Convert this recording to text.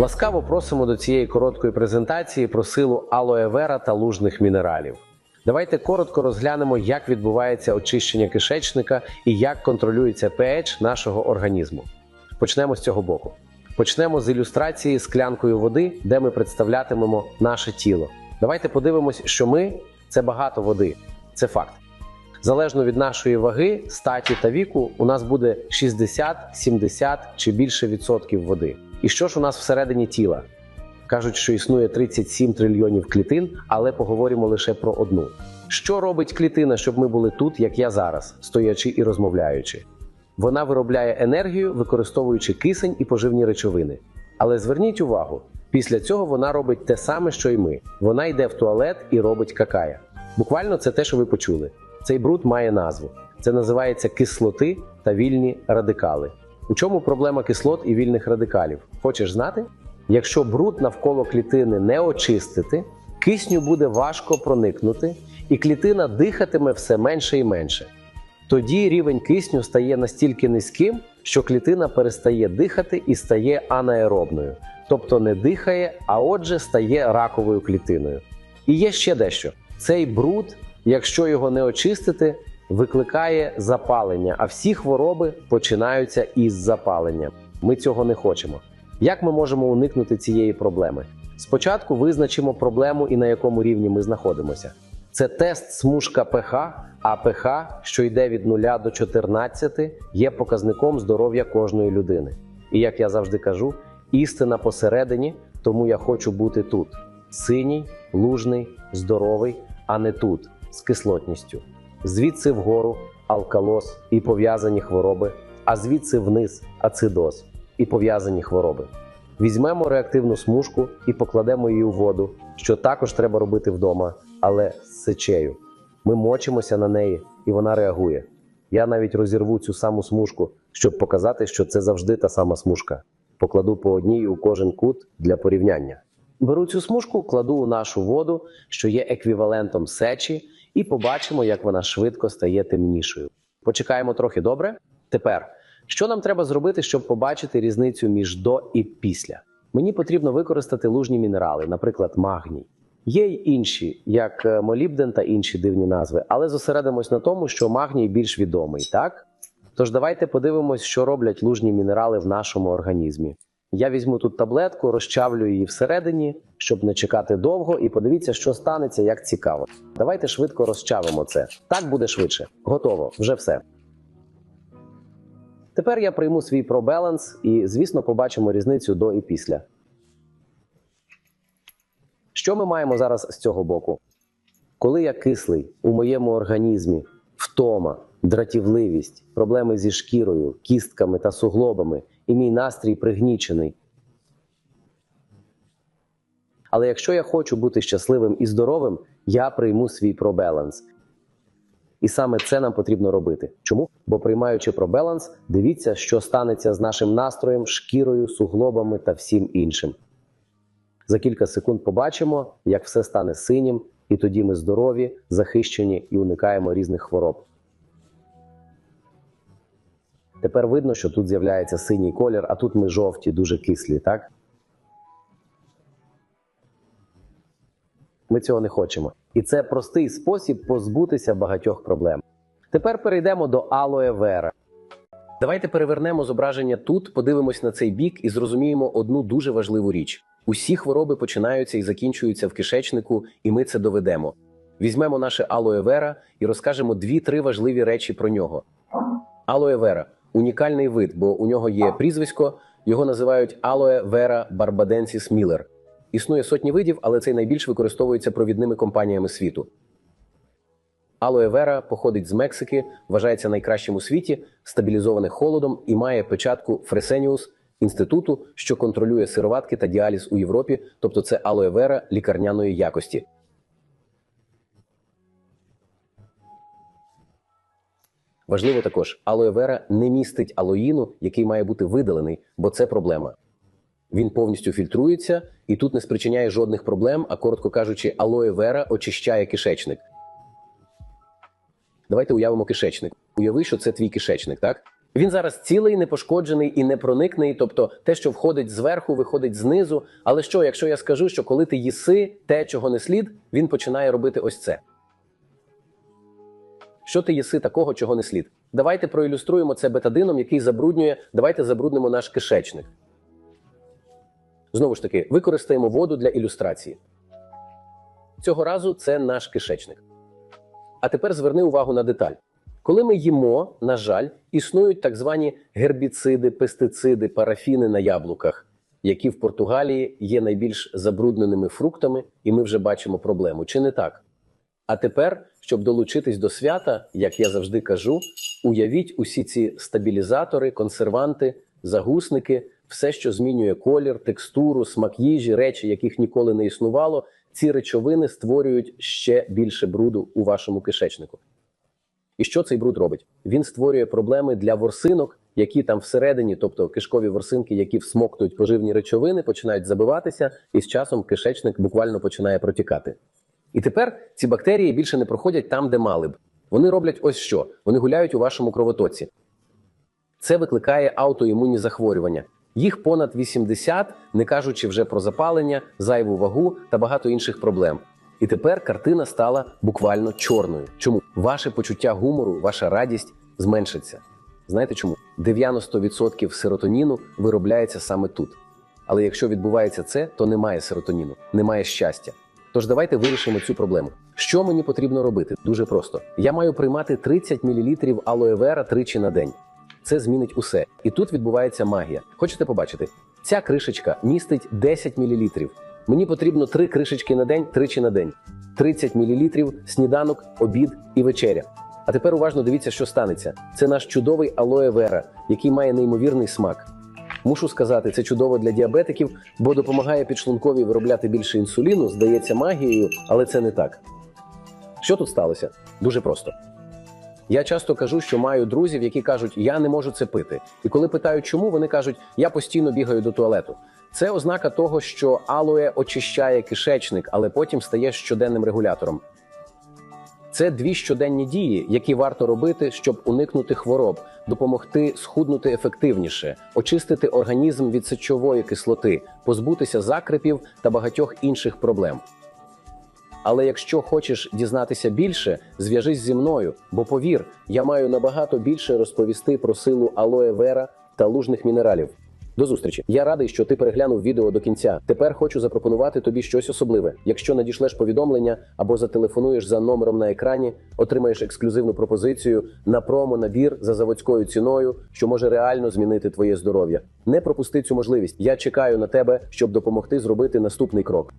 Ласкаво просимо до цієї короткої презентації про силу алоевера та лужних мінералів. Давайте коротко розглянемо, як відбувається очищення кишечника і як контролюється pH нашого організму. Почнемо з цього боку. Почнемо з ілюстрації склянкою води, де ми представлятимемо наше тіло. Давайте подивимось, що ми це багато води. Це факт. Залежно від нашої ваги, статі та віку, у нас буде 60, 70 чи більше відсотків води. І що ж у нас всередині тіла? Кажуть, що існує 37 трильйонів клітин, але поговоримо лише про одну. Що робить клітина, щоб ми були тут, як я зараз, стоячи і розмовляючи? Вона виробляє енергію, використовуючи кисень і поживні речовини. Але зверніть увагу, після цього вона робить те саме, що й ми. Вона йде в туалет і робить какая. Буквально це те, що ви почули. Цей бруд має назву. Це називається кислоти та вільні радикали. У чому проблема кислот і вільних радикалів? Хочеш знати? Якщо бруд навколо клітини не очистити, кисню буде важко проникнути, і клітина дихатиме все менше і менше. Тоді рівень кисню стає настільки низьким, що клітина перестає дихати і стає анаеробною, тобто не дихає, а отже стає раковою клітиною. І є ще дещо: цей бруд, якщо його не очистити, викликає запалення, а всі хвороби починаються із запалення. Ми цього не хочемо. Як ми можемо уникнути цієї проблеми? Спочатку визначимо проблему і на якому рівні ми знаходимося. Це тест смужка ПХ, а ПХ, що йде від 0 до 14, є показником здоров'я кожної людини. І як я завжди кажу, істина посередині, тому я хочу бути тут: синій, лужний, здоровий, а не тут, з кислотністю. Звідси вгору алкалоз і пов'язані хвороби, а звідси вниз ацидоз і пов'язані хвороби. Візьмемо реактивну смужку і покладемо її у воду, що також треба робити вдома, але з сечею. Ми мочимося на неї, і вона реагує. Я навіть розірву цю саму смужку, щоб показати, що це завжди та сама смужка. Покладу по одній у кожен кут для порівняння. Беру цю смужку, кладу у нашу воду, що є еквівалентом сечі, і побачимо, як вона швидко стає темнішою. Почекаємо трохи добре. Тепер, що нам треба зробити, щоб побачити різницю між до і після? Мені потрібно використати лужні мінерали, наприклад, магній. Є й інші, як е, молібден та інші дивні назви, але зосередимось на тому, що магній більш відомий, так? Тож давайте подивимось, що роблять лужні мінерали в нашому організмі. Я візьму тут таблетку, розчавлю її всередині, щоб не чекати довго, і подивіться, що станеться, як цікаво. Давайте швидко розчавимо це. Так буде швидше. Готово, вже все. Тепер я прийму свій пробаланс і, звісно, побачимо різницю до і після. Що ми маємо зараз з цього боку? Коли я кислий у моєму організмі, втома, дратівливість, проблеми зі шкірою, кістками та суглобами, і мій настрій пригнічений. Але якщо я хочу бути щасливим і здоровим, я прийму свій пробаланс. І саме це нам потрібно робити. Чому? Бо приймаючи пробаланс, дивіться, що станеться з нашим настроєм, шкірою, суглобами та всім іншим. За кілька секунд побачимо, як все стане синім, і тоді ми здорові, захищені і уникаємо різних хвороб. Тепер видно, що тут з'являється синій колір, а тут ми жовті, дуже кислі, так? Ми цього не хочемо. І це простий спосіб позбутися багатьох проблем. Тепер перейдемо до алоe вера. Давайте перевернемо зображення тут, подивимось на цей бік і зрозуміємо одну дуже важливу річ: усі хвороби починаються і закінчуються в кишечнику, і ми це доведемо. Візьмемо наше алоe вера і розкажемо дві-три важливі речі про нього. Алоe вера унікальний вид, бо у нього є прізвисько, його називають Aloe vera barbadensis miller. Існує сотні видів, але цей найбільш використовується провідними компаніями світу. Алоe вера походить з Мексики, вважається найкращим у світі, стабілізоване холодом і має печатку Фресеніус інституту, що контролює сироватки та діаліз у Європі, тобто це алоe вера лікарняної якості. Важливо також, алоe вера не містить алоїну, який має бути видалений, бо це проблема. Він повністю фільтрується і тут не спричиняє жодних проблем, а коротко кажучи, алоe вера очищає кишечник. Давайте уявимо кишечник. Уяви, що це твій кишечник, так? Він зараз цілий, непошкоджений і непроникний, тобто те, що входить зверху, виходить знизу. Але що, якщо я скажу, що коли ти їси те, чого не слід, він починає робити ось це. Що ти їси такого, чого не слід? Давайте проілюструємо це бетадином, який забруднює. Давайте забруднимо наш кишечник. Знову ж таки, використаємо воду для ілюстрації. Цього разу це наш кишечник. А тепер зверни увагу на деталь. Коли ми їмо, на жаль, існують так звані гербіциди, пестициди, парафіни на яблуках, які в Португалії є найбільш забрудненими фруктами, і ми вже бачимо проблему. Чи не так? А тепер, щоб долучитись до свята, як я завжди кажу, уявіть усі ці стабілізатори, консерванти, загусники, все, що змінює колір, текстуру, смак їжі, речі, яких ніколи не існувало. Ці речовини створюють ще більше бруду у вашому кишечнику. І що цей бруд робить? Він створює проблеми для ворсинок, які там всередині, тобто кишкові ворсинки, які всмоктують поживні речовини, починають забиватися, і з часом кишечник буквально починає протікати. І тепер ці бактерії більше не проходять там, де мали б. Вони роблять ось що: вони гуляють у вашому кровотоці. Це викликає аутоімунні захворювання. Їх понад 80, не кажучи вже про запалення, зайву вагу та багато інших проблем. І тепер картина стала буквально чорною. Чому ваше почуття гумору, ваша радість зменшиться? Знаєте чому? 90% серотоніну виробляється саме тут. Але якщо відбувається це, то немає серотоніну, немає щастя. Тож давайте вирішимо цю проблему. Що мені потрібно робити? Дуже просто. Я маю приймати 30 мл алоевера тричі на день. Це змінить усе. І тут відбувається магія. Хочете побачити? Ця кришечка містить 10 мл. Мені потрібно 3 кришечки на день тричі на день. 30 мл сніданок, обід і вечеря. А тепер уважно дивіться, що станеться. Це наш чудовий алоe вера, який має неймовірний смак. Мушу сказати, це чудово для діабетиків, бо допомагає підшлунковій виробляти більше інсуліну, здається магією, але це не так. Що тут сталося? Дуже просто. Я часто кажу, що маю друзів, які кажуть, я не можу це пити. І коли питаю, чому, вони кажуть, я постійно бігаю до туалету. Це ознака того, що алоe очищає кишечник, але потім стає щоденним регулятором. Це дві щоденні дії, які варто робити, щоб уникнути хвороб, допомогти схуднути ефективніше, очистити організм від сечової кислоти, позбутися закрепів та багатьох інших проблем. Але якщо хочеш дізнатися більше, зв'яжись зі мною, бо повір, я маю набагато більше розповісти про силу алоe вера та лужних мінералів. До зустрічі. Я радий, що ти переглянув відео до кінця. Тепер хочу запропонувати тобі щось особливе. Якщо надішлеш повідомлення або зателефонуєш за номером на екрані, отримаєш ексклюзивну пропозицію на промо-набір за заводською ціною, що може реально змінити твоє здоров'я. Не пропусти цю можливість. Я чекаю на тебе, щоб допомогти зробити наступний крок.